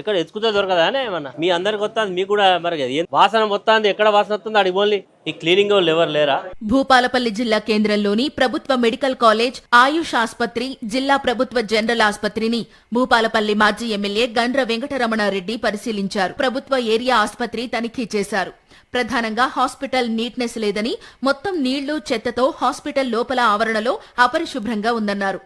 ఎక్కడ ఎత్తుకుతే దొరకదా ఏమన్నా? మీ అందరికి వస్తుంది మీకు కూడా మరి వాసన వస్తుంది ఎక్కడ వాసన వస్తుంది అడిగి ఓన్లీ ఈ క్లీనింగ్ వాళ్ళు ఎవరు లేరా? భూపాలపల్లి జిల్లా కేంద్రంలోని ప్రభుత్వ మెడికల్ కాలేజ్ ఆయుష్ ఆస్పత్రి జిల్లా ప్రభుత్వ జనరల్ ఆసుపత్రిని భూపాలపల్లి మాజీ ఎమ్మెల్యే గండ్ర వెంకటరమణారెడ్డి పరిశీలించారు. ప్రభుత్వ ఏరియా ఆసుపత్రి తనిఖీ చేశారు. ప్రధానంగా హాస్పిటల్ నీట్నెస్ లేదని మొత్తం నీళ్ళు చెత్తతో హాస్పిటల్ లోపల ఆవరణలో అపరిశుభ్రంగా ఉందన్నారు.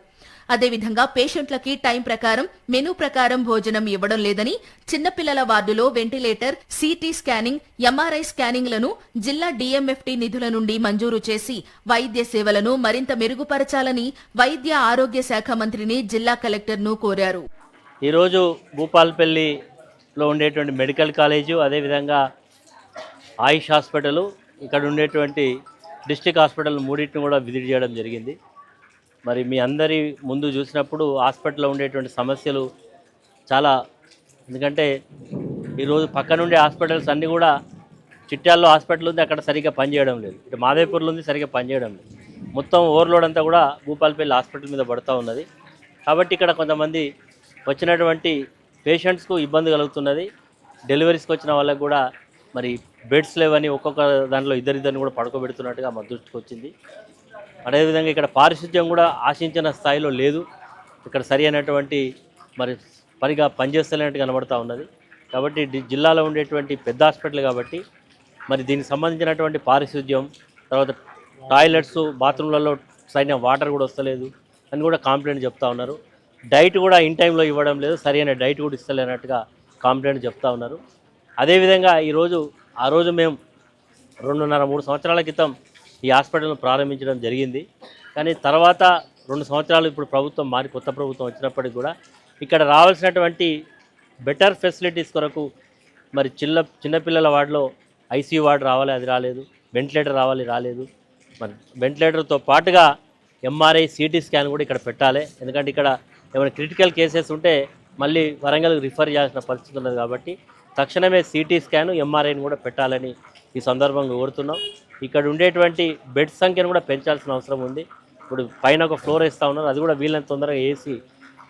అదేవిధంగా పేషెంట్లకి టైం ప్రకారం మెనూ ప్రకారం భోజనం ఇవ్వడం లేదని చిన్నపిల్లల వార్డులో వెంటిలేటర్ సిటీ స్కానింగ్ ఎంఆర్ఐ స్కానింగ్లను జిల్లా డిఎంఎఫ్టీ నిధుల నుండి మంజూరు చేసి వైద్య సేవలను మరింత మెరుగుపరచాలని వైద్య ఆరోగ్య శాఖ మంత్రిని జిల్లా కలెక్టర్ను కోరారు. ఈరోజు భూపాల్పల్లిలో ఉండేటువంటి మెడికల్ కాలేజు అదేవిధంగా ఆయుష్ హాస్పిటల్ ఇక్కడ ఉండేటువంటి డిస్టిక్ హాస్పిటల్ మూడింటిని కూడా విజిట్ చేయడం జరిగింది. మరి మీ అందరి ముందు చూసినప్పుడు హాస్పిటల్లో ఉండేటువంటి సమస్యలు చాలా ఎందుకంటే ఈరోజు పక్కన ఉండే హాస్పిటల్స్ అన్నీ కూడా చిట్యాల్లో హాస్పిటల్ ఉంది అక్కడ సరిగ్గా పనిచేయడం లేదు. ఇటు మాదేపూర్లో ఉంది సరిగ్గా పనిచేయడం లేదు. మొత్తం ఓవర్లోడ్ అంతా కూడా భూపాలపల్లి హాస్పిటల్ మీద పడుతూ ఉన్నది. కాబట్టి ఇక్కడ కొంతమంది వచ్చినటువంటి పేషెంట్స్కు ఇబ్బంది కలుగుతున్నది. డెలివరీస్కి వచ్చిన వాళ్ళకు కూడా మరి బెడ్స్ లేవని ఒక్కొక్క దాంట్లో ఇద్దరిద్దరిని కూడా పడుకోబెడుతున్నట్టుగా మా దృష్టికి వచ్చింది. అదేవిధంగా ఇక్కడ పారిశుద్ధ్యం కూడా ఆశించిన స్థాయిలో లేదు. ఇక్కడ సరి అయినటువంటి మరి పరిగా పనిచేస్తలేనట్టు కనబడతా ఉన్నది. కాబట్టి జిల్లాలో ఉండేటువంటి పెద్ద హాస్పిటల్ కాబట్టి మరి దీనికి సంబంధించినటువంటి పారిశుద్ధ్యం తర్వాత టాయిలెట్స్ బాత్రూమ్లలో సరైన వాటర్ కూడా వస్తలేదు అని కూడా కాంప్లైంట్ చెప్తా ఉన్నారు. డైట్ కూడా ఇన్ టైంలో ఇవ్వడం లేదు. సరైన డైట్ కూడా ఇస్తలేనట్టుగా కాంప్లైంట్ చెప్తా ఉన్నారు. అదేవిధంగా ఈరోజు ఆ రోజు మేము రెండున్నర మూడు సంవత్సరాల క్రితం ఈ హాస్పిటల్ను ప్రారంభించడం జరిగింది. కానీ తర్వాత రెండు సంవత్సరాలు ఇప్పుడు ప్రభుత్వం మారి కొత్త ప్రభుత్వం వచ్చినప్పటికి కూడా ఇక్కడ రావాల్సినటువంటి బెటర్ ఫెసిలిటీస్ కొరకు మరి చిన్న చిన్నపిల్లల వార్డులో ఐసీయూ వార్డు రావాలి అది రాలేదు. వెంటిలేటర్ రావాలి రాలేదు. మరి వెంటిలేటర్తో పాటుగా ఎంఆర్ఐ సిటీ స్కాన్ కూడా ఇక్కడ పెట్టాలి. ఎందుకంటే ఇక్కడ ఏమైనా క్రిటికల్ కేసెస్ ఉంటే మళ్ళీ వరంగల్కి రిఫర్ చేయాల్సిన పరిస్థితి ఉన్నది కాబట్టి తక్షణమే సిటీ స్కాన్ ఎంఆర్ఐని కూడా పెట్టాలని ఈ సందర్భంగా కోరుతున్నాం. ఇక్కడ ఉండేటువంటి బెడ్ సంఖ్యను కూడా పెంచాల్సిన అవసరం ఉంది. ఇప్పుడు పైన ఒక ఫ్లోర్ ఇస్తూ ఉన్నారు. అది కూడా వీళ్ళని తొందరగా వేసి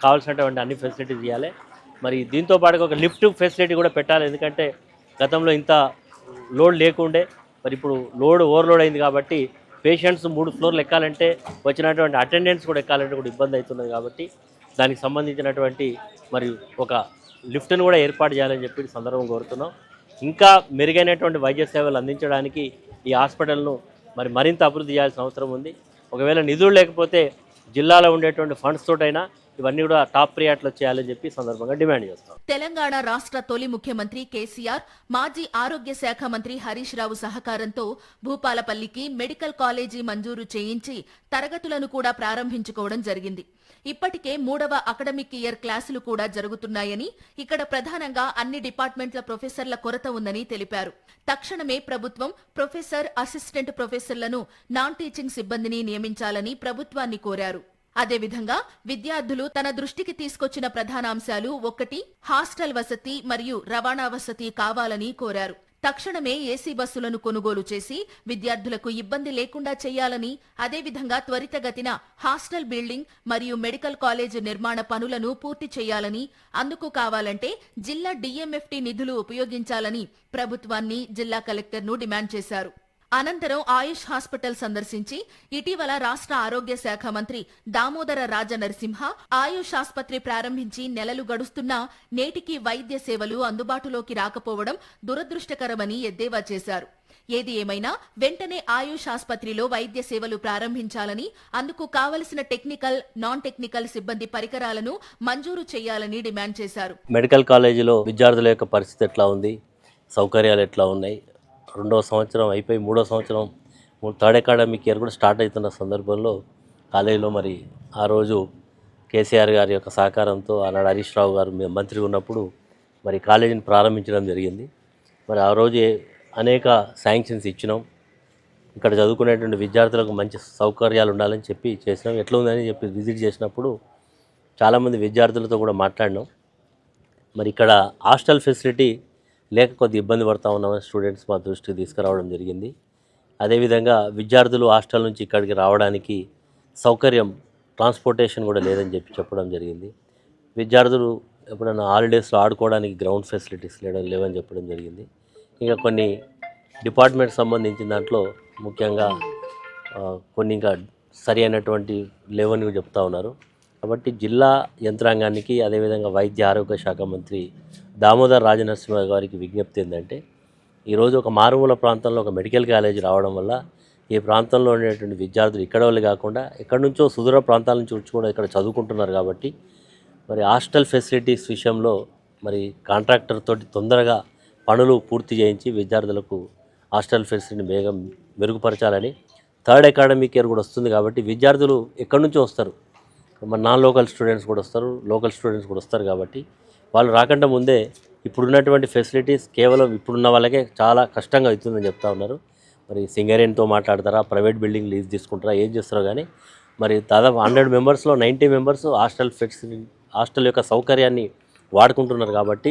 కావాల్సినటువంటి అన్ని ఫెసిలిటీస్ ఇవ్వాలి. మరి దీంతో పాటుగా ఒక లిఫ్ట్ ఫెసిలిటీ కూడా పెట్టాలి. ఎందుకంటే గతంలో ఇంత లోడ్ లేకుండే మరి ఇప్పుడు లోడ్ ఓవర్లోడ్ అయింది కాబట్టి పేషెంట్స్ మూడు ఫ్లోర్లు ఎక్కాలంటే వచ్చినటువంటి అటెండెన్స్ కూడా ఎక్కాలంటే కూడా ఇబ్బంది అవుతున్నది కాబట్టి దానికి సంబంధించినటువంటి మరి ఒక లిఫ్ట్ను కూడా ఏర్పాటు చేయాలని చెప్పి సందర్భం కోరుతున్నాం. ఇంకా మెరుగైనటువంటి వైద్య సేవలు అందించడానికి ఈ హాస్పిటల్ను మరి మరింత అభివృద్ధి చేయాల్సిన అవసరం ఉంది. ఒకవేళ నిధులు లేకపోతే జిల్లాలో ఉండేటువంటి ఫండ్స్ తోటైనా ఇవన్నీ కూడా టాప్ ప్రియాట్లో చేయాలని చెప్పి సందర్భంగా డిమాండ్ చేస్తాం. తెలంగాణ రాష్ట్ర తొలి ముఖ్యమంత్రి కేసీఆర్ మాజీ ఆరోగ్య శాఖ మంత్రి హరీష్ రావు సహకారంతో భూపాలపల్లికి మెడికల్ కాలేజీ మంజూరు చేయించి తరగతులను కూడా ప్రారంభించుకోవడం జరిగింది. ఇప్పటికే మూడవ అకడమిక్ ఇయర్ క్లాసులు కూడా జరుగుతున్నాయని ఇక్కడ ప్రధానంగా అన్ని డిపార్ట్మెంట్ల ప్రొఫెసర్ల కొరత ఉందని తెలిపారు. తక్షణమే ప్రభుత్వం ప్రొఫెసర్ అసిస్టెంట్ ప్రొఫెసర్లను నాన్ టీచింగ్ సిబ్బందిని నియమించాలని ప్రభుత్వాన్ని కోరారు. అదేవిధంగా విద్యార్థులు తన దృష్టికి తీసుకొచ్చిన ప్రధాన అంశాలు ఒకటి హాస్టల్ వసతి మరియు రవాణా వసతి కావాలని కోరారు. తక్షణమే ఏసీ బస్సులను కొనుగోలు చేసి విద్యార్థులకు ఇబ్బంది లేకుండా చేయాలని అదేవిధంగా త్వరితగతిన హాస్టల్ బిల్డింగ్ మరియు మెడికల్ కాలేజ్ నిర్మాణ పనులను పూర్తి చేయాలని అందుకు కావాలంటే జిల్లా డీఎంఎఫ్టీ నిధులు ఉపయోగించాలని ప్రభుత్వాన్ని జిల్లా కలెక్టర్ను డిమాండ్ చేశారు. అనంతరం ఆయుష్ హాస్పిటల్ సందర్శించి ఇటీవల రాష్ట్ర ఆరోగ్య శాఖ మంత్రి దామోదర రాజ నరసింహ ఆయుష్ ఆస్పత్రి ప్రారంభించి నెలలు గడుస్తున్నా నేటికి వైద్య సేవలు అందుబాటులోకి రాకపోవడం దురదృష్టకరమని ఎద్దేవా చేశారు. ఏది ఏమైనా వెంటనే ఆయుష్ ఆస్పత్రిలో వైద్య సేవలు ప్రారంభించాలని అందుకు కావలసిన టెక్నికల్ నాన్ టెక్నికల్ సిబ్బంది పరికరాలను మంజూరు చేయాలని డిమాండ్ చేశారు. మెడికల్ కాలేజీలో విద్యార్థుల యొక్క పరిస్థితి ఎట్లా ఉంది? సౌకర్యాలు ఎట్లా ఉన్నాయి? రెండవ సంవత్సరం అయిపోయి మూడో సంవత్సరం థర్డ్ అకాడమిక్ ఇయర్ కూడా స్టార్ట్ అవుతున్న సందర్భంలో కాలేజీలో మరి ఆ రోజు కేసీఆర్ గారి యొక్క సహకారంతో ఆనాడు హరీష్ రావు గారు మంత్రి ఉన్నప్పుడు మరి కాలేజీని ప్రారంభించడం జరిగింది. మరి ఆ రోజు అనేక శాంక్షన్స్ ఇచ్చినాం. ఇక్కడ చదువుకునేటువంటి విద్యార్థులకు మంచి సౌకర్యాలు ఉండాలని చెప్పి చేసినాం. ఎట్లా ఉందని చెప్పి విజిట్ చేసినప్పుడు చాలామంది విద్యార్థులతో కూడా మాట్లాడినాం. మరి ఇక్కడ హాస్టల్ ఫెసిలిటీ లేక కొద్ది ఇబ్బంది పడతా ఉన్నామని స్టూడెంట్స్ మా దృష్టికి తీసుకురావడం జరిగింది. అదేవిధంగా విద్యార్థులు హాస్టల్ నుంచి ఇక్కడికి రావడానికి సౌకర్యం ట్రాన్స్పోర్టేషన్ కూడా లేదని చెప్పి చెప్పడం జరిగింది. విద్యార్థులు ఎప్పుడైనా హాలిడేస్లో ఆడుకోవడానికి గ్రౌండ్ ఫెసిలిటీస్ లేడం లేవని చెప్పడం జరిగింది. ఇంకా కొన్ని డిపార్ట్మెంట్ సంబంధించిన దాంట్లో ముఖ్యంగా కొన్ని ఇంకా సరి అయినటువంటి లేవని చెప్తా ఉన్నారు. కాబట్టి జిల్లా యంత్రాంగానికి అదేవిధంగా వైద్య ఆరోగ్య శాఖ మంత్రి దామోదర్ రాజనరసింహ గారికి విజ్ఞప్తి ఏంటంటే ఈరోజు ఒక మారుమూల ప్రాంతంలో ఒక మెడికల్ కాలేజ్ రావడం వల్ల ఈ ప్రాంతంలో ఉండేటువంటి విద్యార్థులు ఇక్కడ వాళ్ళు కాకుండా ఎక్కడి నుంచో సుదూర ప్రాంతాల నుంచి వచ్చి కూడా ఇక్కడ చదువుకుంటున్నారు కాబట్టి మరి హాస్టల్ ఫెసిలిటీస్ విషయంలో మరి కాంట్రాక్టర్ తోటి తొందరగా పనులు పూర్తి చేయించి విద్యార్థులకు హాస్టల్ ఫెసిలిటీని వేగం మెరుగుపరచాలని థర్డ్ అకాడమిక్ ఇయర్ కూడా వస్తుంది కాబట్టి విద్యార్థులు ఎక్కడి నుంచో వస్తారు. మన నాన్ లోకల్ స్టూడెంట్స్ కూడా వస్తారు లోకల్ స్టూడెంట్స్ కూడా వస్తారు కాబట్టి వాళ్ళు రాకుండా ముందే ఇప్పుడున్నటువంటి ఫెసిలిటీస్ కేవలం ఇప్పుడున్న వాళ్ళకే చాలా కష్టంగా అవుతుందని చెప్తా ఉన్నారు. మరి సింగరేన్తో మాట్లాడతారా ప్రైవేట్ బిల్డింగ్ లీజ్ తీసుకుంటారా ఏం చేస్తారో కానీ మరి దాదాపు హండ్రెడ్ మెంబర్స్లో ninety members hostel facility hostel యొక్క సౌకర్యాన్ని వాడుకుంటున్నారు కాబట్టి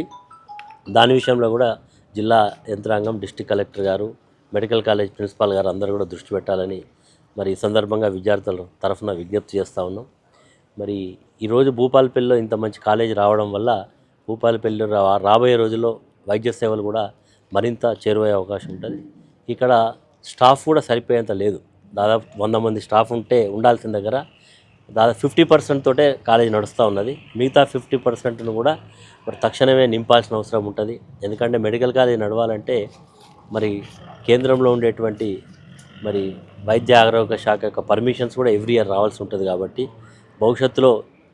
దాని విషయంలో కూడా జిల్లా యంత్రాంగం డిస్టిక్ కలెక్టర్ గారు మెడికల్ కాలేజ్ ప్రిన్సిపాల్ గారు అందరూ కూడా దృష్టి పెట్టాలని మరి ఈ సందర్భంగా విద్యార్థుల తరఫున విజ్ఞప్తి చేస్తూ ఉన్నాం. మరి ఈరోజు భూపాలపల్లిలో ఇంత మంచి కాలేజ్ రావడం వల్ల భూపాలపల్లి రా రాబోయే రోజుల్లో వైద్య సేవలు కూడా మరింత చేరువయ్యే అవకాశం ఉంటుంది. ఇక్కడ స్టాఫ్ కూడా సరిపోయేంత లేదు. దాదాపు వంద మంది స్టాఫ్ ఉంటే ఉండాల్సిన దగ్గర దాదాపు ఫిఫ్టీ పర్సెంట్ తోటే కాలేజ్ నడుస్తూ ఉన్నది. మిగతా ఫిఫ్టీ పర్సెంట్ను కూడా మరి తక్షణమే నింపాల్సిన అవసరం ఉంటుంది. ఎందుకంటే మెడికల్ కాలేజ్ నడవాలంటే మరి కేంద్రంలో ఉండేటువంటి మరి వైద్య ఆరోగ్య శాఖ యొక్క పర్మిషన్స్ కూడా ఎవ్రీ ఇయర్ రావాల్సి ఉంటుంది కాబట్టి భవిష్యత్తులో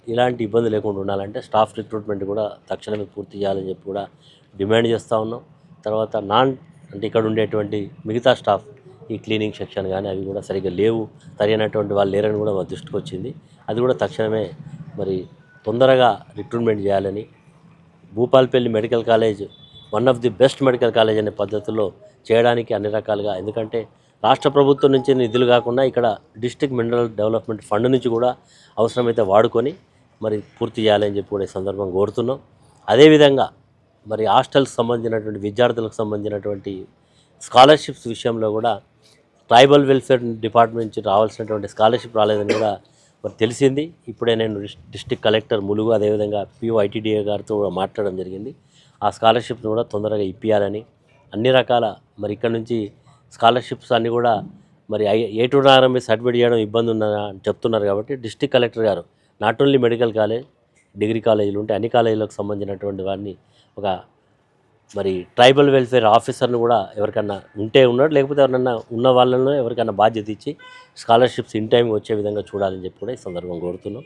ఇలాంటి ఇబ్బంది లేకుండా ఉండాలంటే స్టాఫ్ రిక్రూట్మెంట్ కూడా తక్షణమే పూర్తి చేయాలని చెప్పి కూడా డిమాండ్ చేస్తూ ఉన్నాం. తర్వాత నాన్ అంటే ఇక్కడ ఉండేటువంటి మిగతా స్టాఫ్ ఈ క్లీనింగ్ సెక్షన్ కానీ అవి కూడా సరిగ్గా లేవు. సరైనటువంటి వాళ్ళు లేరని కూడా మా దృష్టికి వచ్చింది. అది కూడా తక్షణమే మరి తొందరగా రిక్రూట్మెంట్ చేయాలని Bhupalpalli medical college one of the best medical college అనే పద్ధతిలో చేయడానికి అన్ని రకాలుగా ఎందుకంటే రాష్ట్ర ప్రభుత్వం నుంచి నిధులు కాకుండా ఇక్కడ డిస్ట్రిక్ట్ మినరల్ డెవలప్మెంట్ ఫండ్ నుంచి కూడా అవసరమైతే వాడుకొని మరి పూర్తి చేయాలని చెప్పి కూడా ఈ సందర్భం కోరుతున్నాం. అదేవిధంగా మరి హాస్టల్కి సంబంధించినటువంటి విద్యార్థులకు సంబంధించినటువంటి స్కాలర్షిప్స్ విషయంలో కూడా ట్రైబల్ వెల్ఫేర్ డిపార్ట్మెంట్ నుంచి రావాల్సినటువంటి స్కాలర్షిప్ రాలేదని కూడా మరి తెలిసింది. ఇప్పుడే నేను డిస్టిక్ కలెక్టర్ ములుగు అదేవిధంగా పిఓ ఐటీడీఏ గారితో కూడా మాట్లాడడం జరిగింది. ఆ స్కాలర్షిప్ను కూడా తొందరగా ఇప్పించాలని అన్ని రకాల మరి ఇక్కడ నుంచి స్కాలర్షిప్స్ అన్నీ కూడా మరి I A to RMA certificate చేయడం ఇబ్బంది ఉందని చెప్తున్నారు కాబట్టి డిస్ట్రిక్ట్ కలెక్టర్ గారు not only medical college degree కాలేజీలు ఉంటే అన్ని కాలేజీలకు సంబంధించినటువంటి వారిని ఒక మరి ట్రైబల్ వెల్ఫేర్ ఆఫీసర్ని కూడా ఎవరికన్నా ఉంటే ఉన్నాడు లేకపోతే ఎవరన్నా ఉన్న వాళ్ళను ఎవరికైనా బాధ్యత ఇచ్చి స్కాలర్షిప్స్ ఇన్ టైం వచ్చే విధంగా చూడాలని చెప్పి కూడా ఈ సందర్భం కోరుతున్నాం.